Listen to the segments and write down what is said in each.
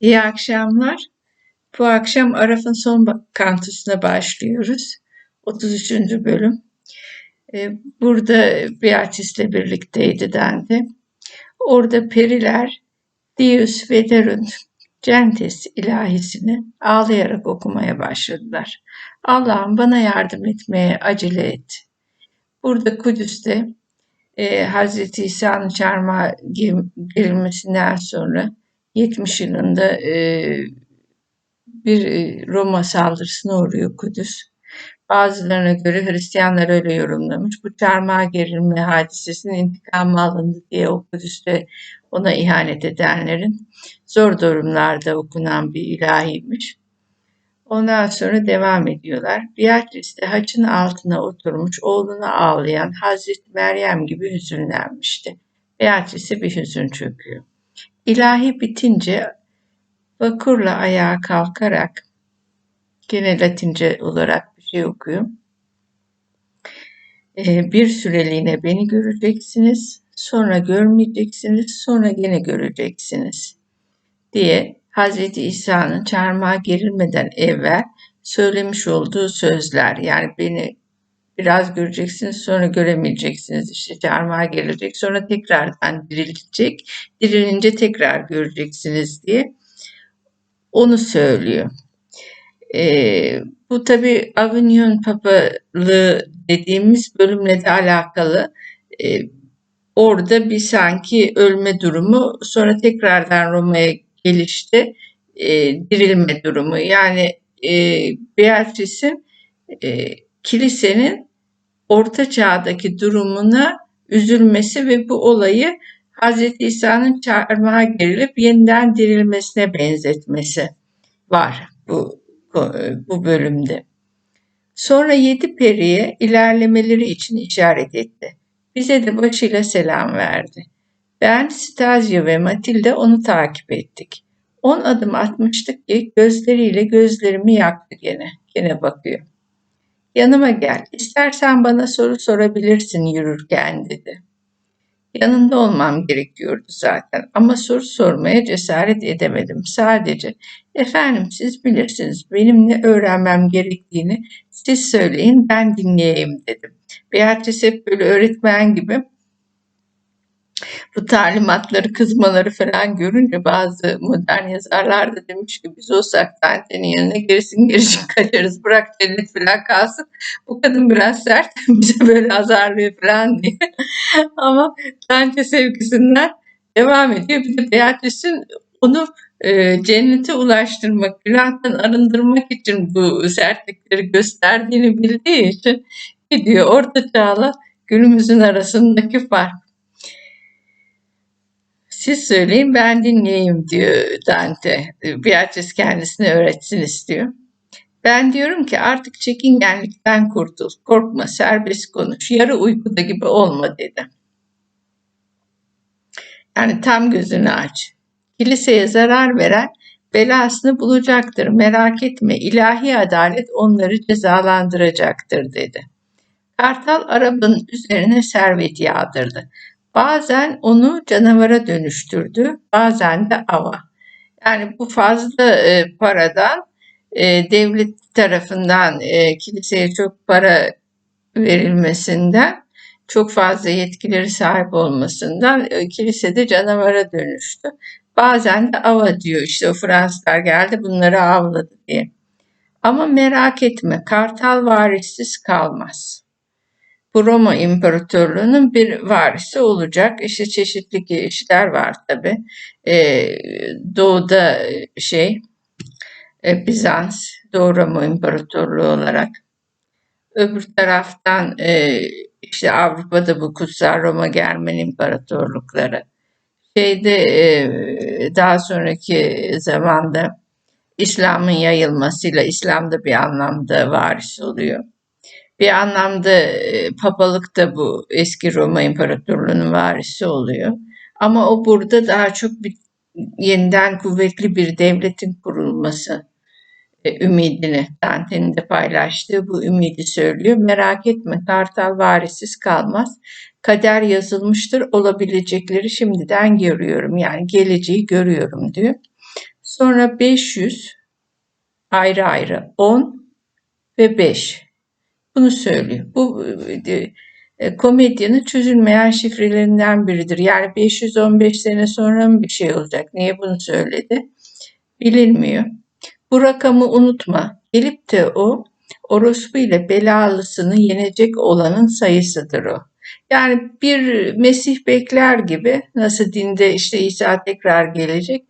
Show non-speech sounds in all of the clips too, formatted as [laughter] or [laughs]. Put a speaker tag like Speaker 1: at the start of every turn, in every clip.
Speaker 1: İyi akşamlar. Bu akşam Araf'ın son kantosuna başlıyoruz. 33. bölüm. Ee, burada Beatrice'le birlikteydi dendi. Orada periler Dius Veterunt Gentes ilahisini ağlayarak okumaya başladılar. Allah'ım bana yardım etmeye acele et. Burada Kudüs'te e, Hazreti İsa'nın çarmıha girilmesinden sonra 70 yılında e, bir e, Roma saldırısına uğruyor Kudüs. Bazılarına göre Hristiyanlar öyle yorumlamış. Bu çarmıha gerilme hadisesinin intikamı alındı diye o Kudüs'te ona ihanet edenlerin zor durumlarda okunan bir ilahiymiş. Ondan sonra devam ediyorlar. Beatrice de haçın altına oturmuş oğluna ağlayan Hazreti Meryem gibi hüzünlenmişti. Beatrice'e bir hüzün çöküyor. İlahi bitince vakurla ayağa kalkarak gene Latince olarak bir şey okuyor. Ee, bir süreliğine beni göreceksiniz, sonra görmeyeceksiniz, sonra gene göreceksiniz diye Hazreti İsa'nın çarmıha gerilmeden evvel söylemiş olduğu sözler. Yani beni biraz göreceksiniz sonra göremeyeceksiniz. İşte çarmıha gelecek sonra tekrardan dirilecek. Dirilince tekrar göreceksiniz diye onu söylüyor. Ee, bu tabi Avignon Papalığı dediğimiz bölümle de alakalı. Ee, orada bir sanki ölme durumu sonra tekrardan Roma'ya gelişte e, dirilme durumu. Yani e, Beatrice'in e, kilisenin orta çağdaki durumuna üzülmesi ve bu olayı Hz. İsa'nın çarmıha gerilip yeniden dirilmesine benzetmesi var bu, bu bölümde. Sonra yedi periye ilerlemeleri için işaret etti. Bize de başıyla selam verdi. Ben, Stasio ve Matilda onu takip ettik. On adım atmıştık ki gözleriyle gözlerimi yaktı gene. Gene bakıyor. Yanıma gel. İstersen bana soru sorabilirsin yürürken dedi. Yanında olmam gerekiyordu zaten ama soru sormaya cesaret edemedim. Sadece efendim siz bilirsiniz benim ne öğrenmem gerektiğini siz söyleyin ben dinleyeyim dedim. Beatrice hep böyle öğretmen gibi bu talimatları, kızmaları falan görünce bazı modern yazarlar da demiş ki biz olsak Dante'nin yanına gerisin gerisin kaçarız bırak cennet falan kalsın. Bu kadın biraz sert [laughs] bize böyle azarlıyor falan diye. [laughs] Ama Dante sevgisinden devam ediyor. Bir de Beatrice'in onu e, cennete ulaştırmak, günahtan arındırmak için bu sertlikleri gösterdiğini bildiği için gidiyor orta çağla günümüzün arasındaki fark. Siz söyleyin ben dinleyeyim diyor Dante. Beatrice kendisine öğretsin istiyor. Ben diyorum ki artık çekingenlikten kurtul. Korkma, serbest konuş. Yarı uykuda gibi olma dedi. Yani tam gözünü aç. Kiliseye zarar veren belasını bulacaktır. Merak etme. İlahi adalet onları cezalandıracaktır dedi. Kartal arabanın üzerine servet yağdırdı. Bazen onu canavara dönüştürdü, bazen de ava. Yani bu fazla e, paradan e, devlet tarafından e, kiliseye çok para verilmesinden, çok fazla yetkileri sahip olmasından e, kilisede canavara dönüştü. Bazen de ava diyor işte o Fransızlar geldi bunları avladı diye. Ama merak etme kartal varissiz kalmaz bu Roma İmparatorluğu'nun bir varisi olacak. İşte çeşitli işler var tabi. Ee, doğuda şey e, Bizans, Doğu Roma İmparatorluğu olarak. Öbür taraftan e, işte Avrupa'da bu Kutsal Roma Germen İmparatorlukları. Şeyde e, daha sonraki zamanda İslam'ın yayılmasıyla İslam'da bir anlamda varis oluyor. Bir anlamda e, papalık da bu eski Roma İmparatorluğu'nun varisi oluyor. Ama o burada daha çok bir yeniden kuvvetli bir devletin kurulması e, ümidini Dante'nin de paylaştığı bu ümidi söylüyor. Merak etme Kartal varisiz kalmaz. Kader yazılmıştır olabilecekleri şimdiden görüyorum yani geleceği görüyorum diyor. sonra 500 ayrı ayrı 10 ve 5. Bunu söylüyor. Bu e, e, komedyanın çözülmeyen şifrelerinden biridir. Yani 515 sene sonra mı bir şey olacak? Niye bunu söyledi? Bilinmiyor. Bu rakamı unutma. Gelip de o orospu ile belalısını yenecek olanın sayısıdır o. Yani bir Mesih bekler gibi nasıl dinde işte İsa tekrar gelecek.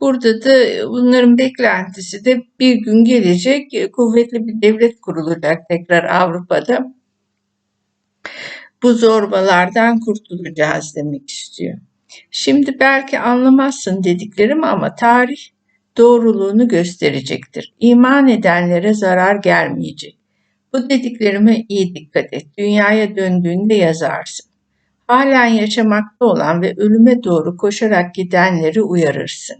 Speaker 1: Burada da bunların beklentisi de bir gün gelecek kuvvetli bir devlet kurulacak tekrar Avrupa'da. Bu zorbalardan kurtulacağız demek istiyor. Şimdi belki anlamazsın dediklerim ama tarih doğruluğunu gösterecektir. İman edenlere zarar gelmeyecek. Bu dediklerime iyi dikkat et. Dünyaya döndüğünde yazarsın. Halen yaşamakta olan ve ölüme doğru koşarak gidenleri uyarırsın.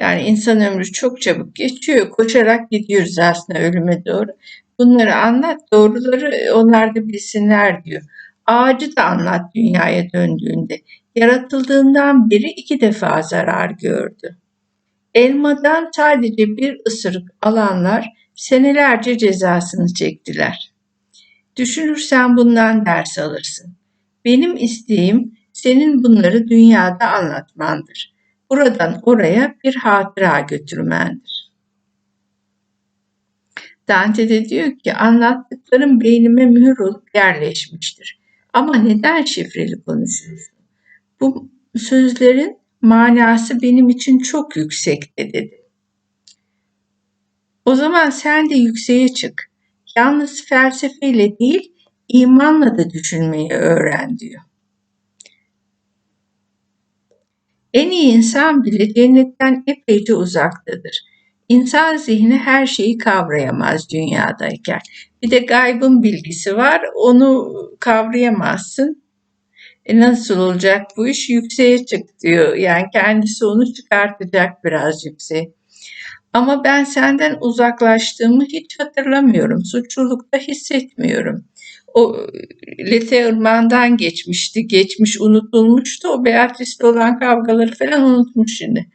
Speaker 1: Yani insan ömrü çok çabuk geçiyor. Koşarak gidiyoruz aslında ölüme doğru. Bunları anlat, doğruları onlar da bilsinler diyor. Ağacı da anlat dünyaya döndüğünde. Yaratıldığından beri iki defa zarar gördü. Elmadan sadece bir ısırık alanlar senelerce cezasını çektiler. Düşünürsen bundan ders alırsın. Benim isteğim senin bunları dünyada anlatmandır. Buradan oraya bir hatıra götürmendir. Dante de diyor ki anlattıklarım beynime mühür olup yerleşmiştir. Ama neden şifreli konuşuyorsun? Bu sözlerin manası benim için çok yüksekte dedi. O zaman sen de yükseğe çık. Yalnız felsefeyle değil, imanla da düşünmeyi öğren diyor. En iyi insan bile cennetten epeyce uzaktadır. İnsan zihni her şeyi kavrayamaz dünyadayken. Bir de gaybın bilgisi var, onu kavrayamazsın. E nasıl olacak bu iş? Yükseğe çık diyor. Yani kendisi onu çıkartacak biraz yükseğe. Ama ben senden uzaklaştığımı hiç hatırlamıyorum. Suçlulukta hissetmiyorum. O Lete Irmağı'ndan geçmişti. Geçmiş unutulmuştu. O Beatrice'le olan kavgaları falan unutmuş şimdi.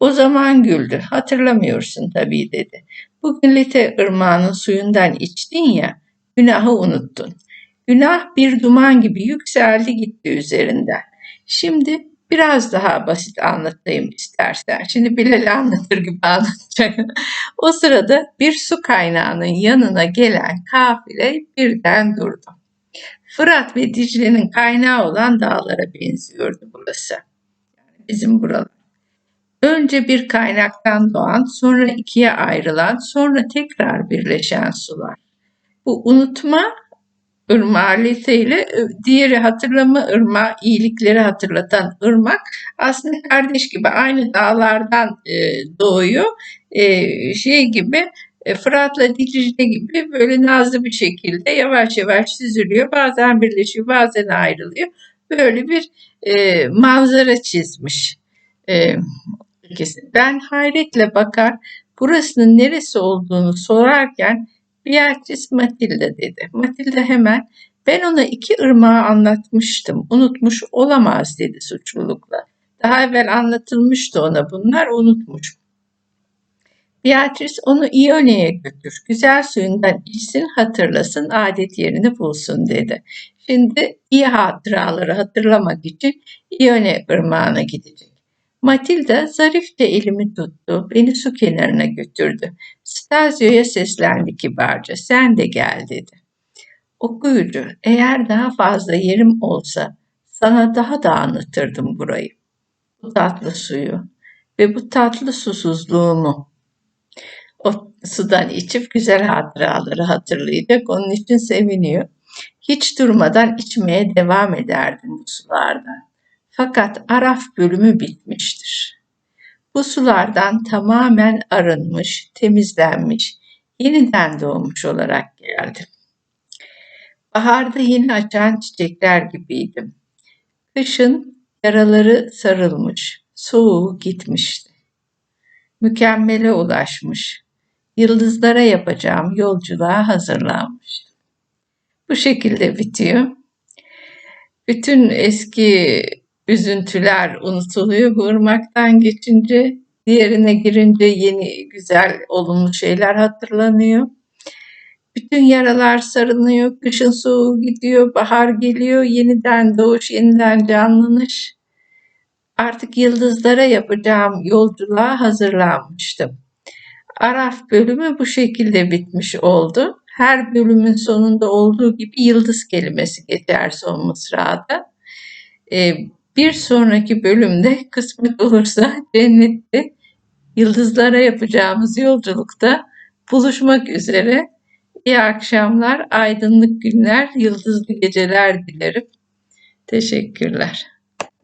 Speaker 1: O zaman güldü. Hatırlamıyorsun tabii dedi. Bugün Lete Irmağı'nın suyundan içtin ya, günahı unuttun. Günah bir duman gibi yükseldi gitti üzerinden. Şimdi biraz daha basit anlatayım istersen. Şimdi Bilal anlatır gibi [laughs] anlatacağım. o sırada bir su kaynağının yanına gelen kafile birden durdu. Fırat ve Dicle'nin kaynağı olan dağlara benziyordu burası. Yani bizim buralar. Önce bir kaynaktan doğan, sonra ikiye ayrılan, sonra tekrar birleşen sular. Bu unutma ırmağı ile e, diğeri hatırlama ırmağı iyilikleri hatırlatan ırmak aslında kardeş gibi aynı dağlardan e, doğuyor. E, şey gibi e, Fırat'la Dicle gibi böyle nazlı bir şekilde yavaş yavaş süzülüyor. Bazen birleşiyor, bazen ayrılıyor. Böyle bir e, manzara çizmiş. E, ben hayretle bakar, burasının neresi olduğunu sorarken Beatrice Matilda dedi. Matilda hemen ben ona iki ırmağı anlatmıştım. Unutmuş olamaz dedi suçlulukla. Daha evvel anlatılmıştı ona bunlar unutmuş. Beatrice onu İone'ye götür. Güzel suyundan içsin hatırlasın adet yerini bulsun dedi. Şimdi iyi hatıraları hatırlamak için İone ırmağına gidecek. Matilda zarifçe elimi tuttu, beni su kenarına götürdü. Stazio'ya seslendi kibarca, sen de gel dedi. Okuyucu, eğer daha fazla yerim olsa sana daha da anlatırdım burayı. Bu tatlı suyu ve bu tatlı susuzluğumu. O sudan içip güzel hatıraları hatırlayacak, onun için seviniyor. Hiç durmadan içmeye devam ederdim bu sulardan. Fakat Araf bölümü bitmiştir. Bu sulardan tamamen arınmış, temizlenmiş, yeniden doğmuş olarak geldim. Baharda yeni açan çiçekler gibiydim. Kışın yaraları sarılmış, soğuğu gitmişti. Mükemmele ulaşmış, yıldızlara yapacağım yolculuğa hazırlanmıştım. Bu şekilde bitiyor. Bütün eski üzüntüler unutuluyor bu ırmaktan geçince Diğerine girince yeni güzel olumlu şeyler hatırlanıyor. Bütün yaralar sarınıyor, kışın soğuğu gidiyor, bahar geliyor, yeniden doğuş, yeniden canlanış. Artık yıldızlara yapacağım yolculuğa hazırlanmıştım. Araf bölümü bu şekilde bitmiş oldu. Her bölümün sonunda olduğu gibi yıldız kelimesi geçer son mısrada. Ee, bir sonraki bölümde [laughs] kısmet olursa cennette yıldızlara yapacağımız yolculukta buluşmak üzere. İyi akşamlar, aydınlık günler, yıldızlı geceler dilerim. Teşekkürler.